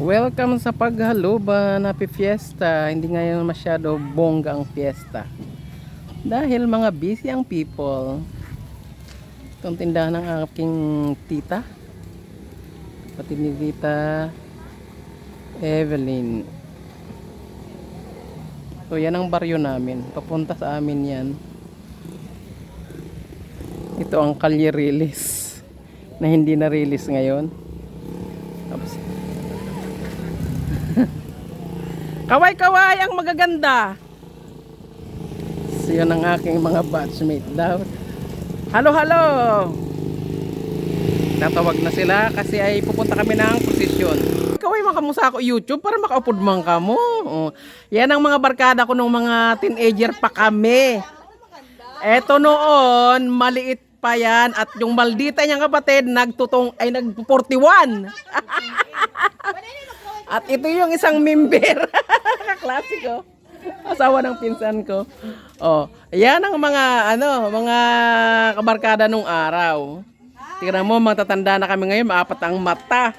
Welcome sa paghaluban Happy Fiesta. Hindi ngayon masyado bongga ang fiesta. Dahil mga busy ang people. Itong tindahan ng aking tita. Pati ni Tita Evelyn. So yan ang baryo namin. Papunta sa amin yan. Ito ang kalye release na hindi na release ngayon. Kaway-kaway ang magaganda. So yun ang aking mga batchmate daw. Halo, halo! Natawag na sila kasi ay pupunta kami ng posisyon. Ikaw ay makamusa ako YouTube para makaupod man ka mo. Oh. Yan ang mga barkada ko nung mga teenager pa kami. Eto noon, maliit pa yan at yung maldita niyang kapatid nagtutong ay nag 41. At ito yung isang member. Klasiko. Asawa ng pinsan ko. Oh, yan ang mga ano, mga kabarkada nung araw. Tingnan mo, matatanda na kami ngayon, maapat ang mata.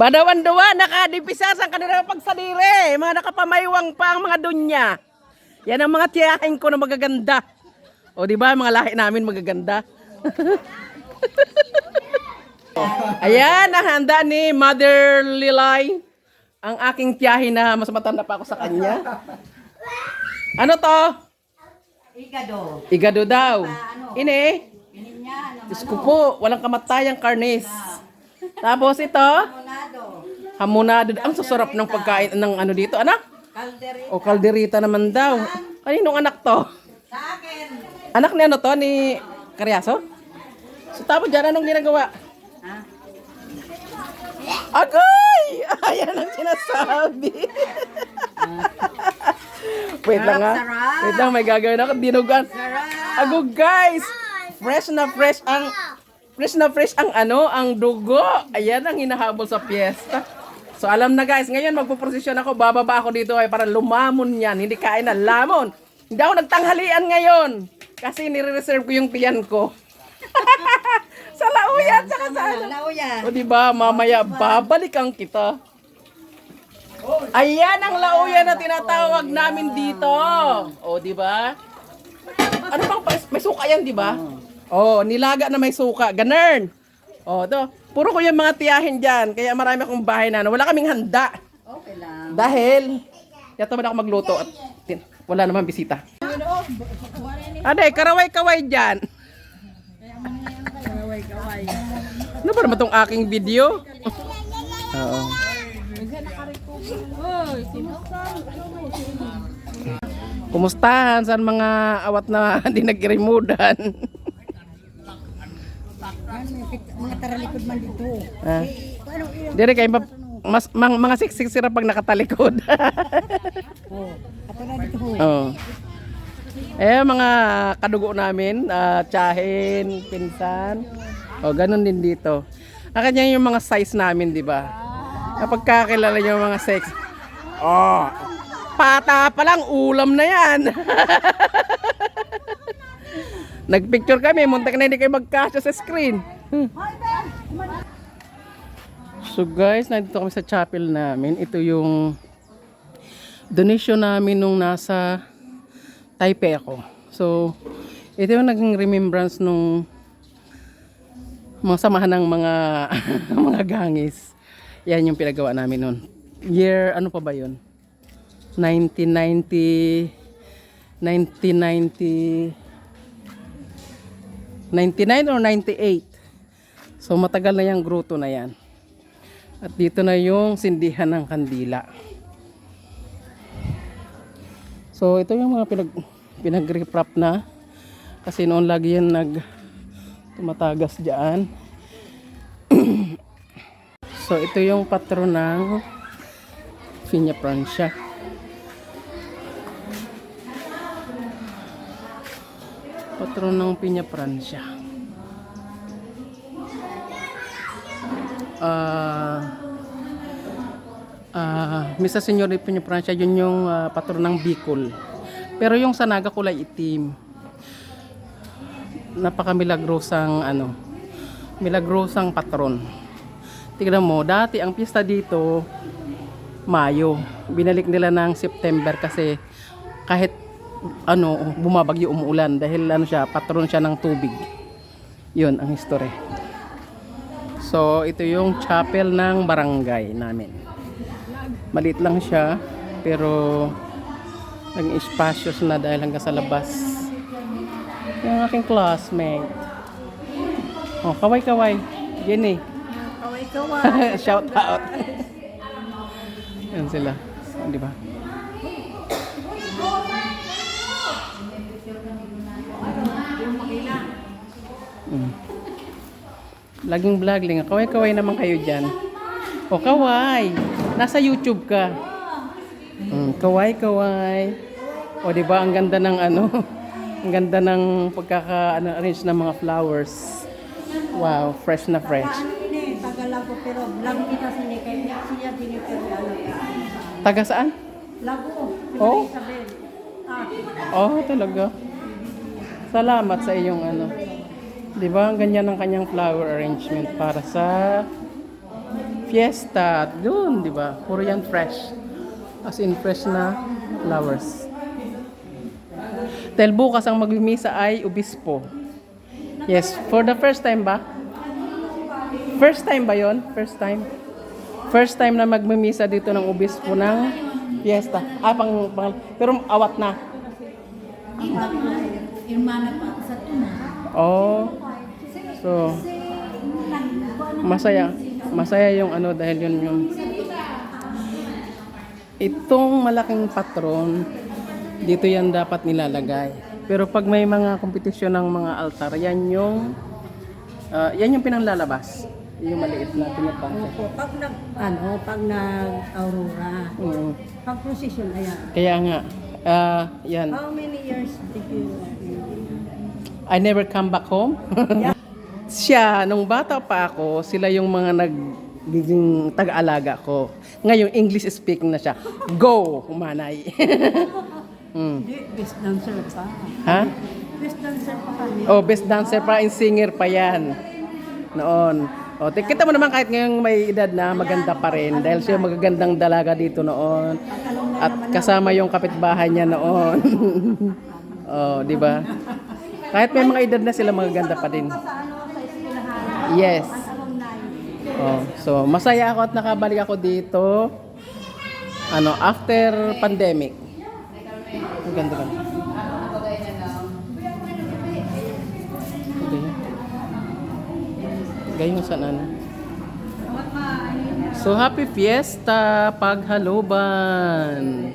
Badawan-dawa, nakadipisa sa kanilang pagsadire. Mga nakapamaywang pa ang mga dunya. Yan ang mga tiyahin ko na magaganda. O di ba, mga lahi namin magaganda. Ayan, nahanda ni Mother Lilay. Ang aking tiyahin na mas matanda pa ako sa kanya. Ano to? Igado. Igado daw. Ini. Pininya, naman. Diyos ko po, walang kamatayang karnis. Tapos ito, Monado. hamonado. Ang sasarap ng pagkain ng ano dito, anak? Kalderi. O kalderita naman daw. Kaninong anak to? Sa akin. Anak ni ano to? Ni Karyaso? So tapos dyan, anong ginagawa? Agay! Ayan ang sinasabi. Wait lang ha. Sarap, Wait lang, may gagawin ako. Dinugan. Ago guys! Fresh na fresh ang fresh na fresh ang ano, ang dugo. Ayan ang hinahabol sa piyesta. So alam na guys, ngayon magpo-prosesyon ako, bababa ako dito ay para lumamon yan. Hindi kain na lamon. Hindi ako nagtanghalian ngayon. Kasi nire-reserve ko yung tiyan ko. sa lauyan, saka sa ano. Lao yan. O di ba, mamaya babalikan kita. Ayan ang lauyan na tinatawag namin dito. O di ba? Ano bang pa- may suka yan, di ba? Oh, nilaga na may suka. Ganern. Oh, to. Puro ko yung mga tiyahin diyan. Kaya marami akong bahay na. ano. Wala kaming handa. Okay lang. Dahil, yato man ako magluto at tin- wala naman bisita. Aday, karaway-kaway dyan. Kaway-kaway. Ano ba naman tong aking video? Oo. Kumustahan saan mga awat na hindi nagirimudan? Mga taralikod man dito. ah. Ano iyo? Dire kay ma- mas mang, mga siksik sira pag nakatalikod. Oh, ato na dito. Oo. Eh mga kadugo namin, ah, tiyahin, pinsan. O ganun din dito. Ang kanya yung mga size namin, di ba? Kapag kakilala yung mga sex. Oh, pata pa lang, ulam na yan. Nagpicture kami, muntak na hindi kayo magkasya sa screen. Hmm. So guys, nandito kami sa chapel namin. Ito yung donation namin nung nasa Taipei ako. So, ito yung naging remembrance nung mga samahan ng mga mga gangis. Yan yung pinagawa namin noon. Year, ano pa ba yun? 1990 1990 99 or 98. So matagal na yung gruto na yan. At dito na yung sindihan ng kandila. So ito yung mga pinag pinag-reprap na kasi noon lagi yan nag tumatagas diyan. so ito yung patron ng Pinya Francia. Patron ng Pinya Francia. Ah Ah, Misa Senyor de Piña Francia, yun yung ah, patron ng Bicol. Pero yung sa Naga kulay itim. Napaka milagrosang ano, milagrosang patron. tignan mo, dati ang pista dito, Mayo. Binalik nila ng September kasi kahit ano, bumabagyo umuulan dahil ano siya, patron siya ng tubig. Yun ang history. So, ito yung chapel ng barangay namin. Maliit lang siya, pero naging spacious na dahil hanggang sa labas. Yung aking classmate. Oh, kaway-kaway. Jenny. Kaway-kaway. Shout out. Yan sila. Di ba? Mm. Laging vlogling. Kaway-kaway naman kayo dyan. O, kaway. Nasa YouTube ka. Mm, kaway-kaway. O, di ba? Ang ganda ng ano. Ang ganda ng pagkaka ano, arrange ng mga flowers. Wow, fresh na fresh. Ini, Tagalago pero vlog kita sa ni kay siya din pero ano. Taga saan? Lago. Oh? Ah, Oh, talaga. Salamat sa iyong ano. 'Di ba? Ang ganyan ang kanyang flower arrangement para sa fiesta. Doon, 'di ba? Puro yan fresh. As in fresh na flowers. Dahil bukas ang magmimisa ay obispo. Yes, for the first time ba? First time ba yon? First time? First time na magmimisa dito ng obispo ng fiesta. Ah, pang, pang pero awat na. Irmana pa sa tuna. Oh. So, masaya. Masaya yung ano dahil yun yung itong malaking patron dito yan dapat nilalagay. Pero pag may mga kompetisyon ng mga altar, yan yung ah, yan yung pinanglalabas. Yung maliit na pinapasa. Opo, pag nag ano, pag nag aurora, Mm. pag procession ayan. Kaya nga, ah, yan. How many years did you I never come back home. Siya, nung bata pa ako, sila yung mga nagiging taga-alaga ko. Ngayon, English speaking na siya. Go, humanay. mm. Hindi, best dancer pa. Ha? Best dancer pa kami. Oh, best dancer pa and singer pa yan. Noon. O, oh, kita mo naman kahit ngayong may edad na, maganda pa rin. Dahil siya magagandang dalaga dito noon. At kasama yung kapitbahay niya noon. oh, di ba? Kahit may mga edad na sila, magaganda pa din. Yes. Oh, so masaya ako at nakabalik ako dito. Ano, after pandemic. Ang ganda ka. Gayon sa ano. So happy fiesta paghaluban.